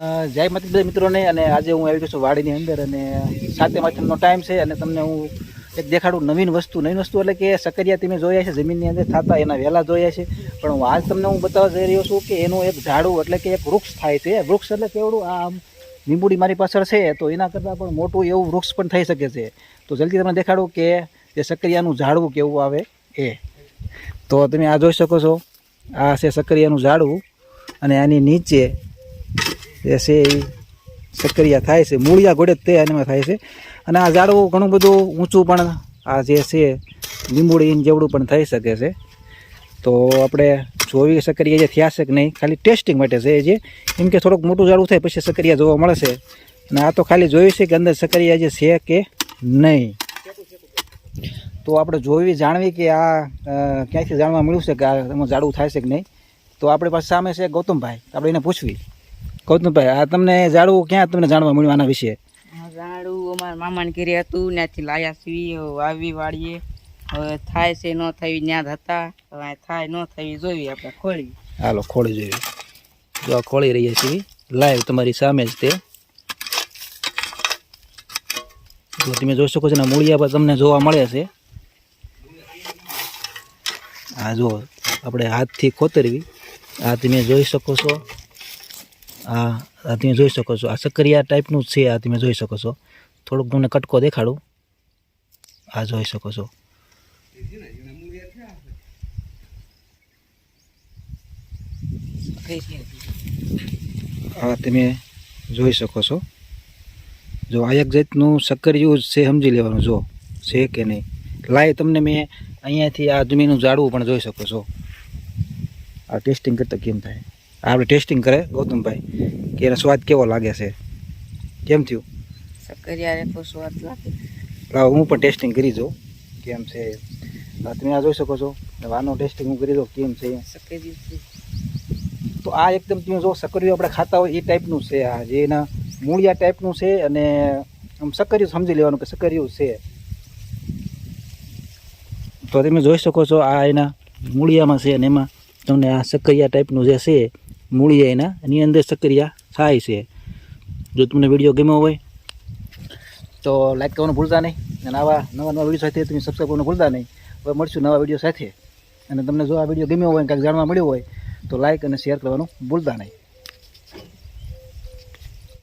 જય માતા બધા મિત્રોને, અને આજે હું આવી ગયો છું વાડીની અંદર અને સાતે માથનો ટાઈમ છે અને તમને હું એક દેખાડું નવીન વસ્તુ. નવીન વસ્તુ એટલે કે સકરિયા તમે જોયા છે, જમીનની અંદર થતા, એના વહેલા જોયા છે. પણ હું આજ તમને હું બતાવવા જઈ રહ્યો છું કે એનું એક ઝાડું એટલે કે એક વૃક્ષ થાય છે. વૃક્ષ એટલે કેવડું? આમ લીંબુડી મારી પાછળ છે, તો એના કરતાં પણ મોટું એવું વૃક્ષ પણ થઈ શકે છે. તો જલ્દી તમને દેખાડું કે જે સકરિયાનું ઝાડવું કેવું આવે એ. તો તમે આ જોઈ શકો છો. આ છે સકરિયાનું ઝાડવું અને આની નીચે જે છે એ સક્રિયા થાય છે. મૂળિયા ઘોડે તે એનામાં થાય છે. અને આ ઝાડવું ઘણું બધું ઊંચું પણ આ જે છે લીંબુડી જેવડું પણ થઈ શકે છે. તો આપણે જોવી સક્રિયા જે થયા છે કે નહીં, ખાલી ટેસ્ટિંગ માટે છે જે. એમ કે થોડુંક મોટું ઝાડવું થાય પછી સક્રિયા જોવા મળે છે. અને આ તો ખાલી જોયું છે કે અંદર સક્રિયા જે છે કે નહીં. તો આપણે જોવી, જાણવી કે આ ક્યાંથી જાણવા મળ્યું છે કે આ ઝાડવું થાય છે કે નહીં. તો આપણી પાસે સામે છે ગૌતમભાઈ. આપણે એને પૂછવી. ગૌતમભાઈ આ તમને ઝાડવું ક્યાં તમને જાણવા મળ્યું આના વિશે? ઝાડવું અમારા મામાને ઘરે હતું ત્યાંથી લાયા સીવી વાવી વાળીએ. હવે થાય છે ન થઈ ત્યાં જ હતા. હવે થાય ન થઈ જોઈ આપણે ખોળી હાલો ખોળી જોઈએ જો આ ખોળી રહ્યા છીએ લાઈવ તમારી સામે જ તે. જો તમે જોઈ શકો છો ને મૂળિયા પર તમને જોવા મળે છે. આ જો આપણે હાથથી ખોતરવી. આ તમે જોઈ શકો છો. આ આ તમે જોઈ શકો છો. આ સક્રિયા ટાઈપનું જ છે આ, તમે જોઈ શકો છો. થોડુંક તમને કટકો દેખાડું. આ જોઈ શકો છો. આ તમે જોઈ શકો છો. જો આ એક જાતનું સક્કરિયું છે, સમજી લેવાનું, જો છે કે નહીં. લાય તમને મેં અહીંયાથી આ જમીનનું ઝાડવું પણ જોઈ શકો છો. આ ટેસ્ટિંગ કરતાં કેમ થાય? આપણે ટેસ્ટિંગ કરે ગૌતમભાઈ કે એનો સ્વાદ કેવો લાગે છે? કેમ થયું? સકરિયા રેખો સ્વાદ લાગે. લાવો હું પણ ટેસ્ટિંગ કરી જોઉં કેમ છે? તમે આ જોઈ શકો છો. વાનો ટેસ્ટિંગ હું કરી દઉં કેમ છે? તો આ એકદમ તમે જો સક્કરિયું આપણે ખાતા હોય એ ટાઈપનું છે આ જે એના મૂળિયા ટાઈપનું છે અને આમ સકરિયું સમજી લેવાનું કે સક્કરિયું છે. તો તમે જોઈ શકો છો આ એના મૂળિયામાં છે અને એમાં તમને આ સકરિયા ટાઈપનું જે છે મૂળિયા એના. એની અંદર સક્રિયા થાય છે. જો તમને વીડિયો ગમ્યો હોય તો લાઈક કરવાનું ભૂલતા નહીં. અને આવા નવા નવા વીડિયો સાથે તમે સબસ્ક્રાઈબ કરવાનું ભૂલતા નહીં. હવે મળશું નવા વીડિયો સાથે. અને તમને જો આ વીડિયો ગમ્યો હોય કાંઈક જાણવા મળ્યો હોય તો લાઈક અને શેર કરવાનું ભૂલતા નહીં.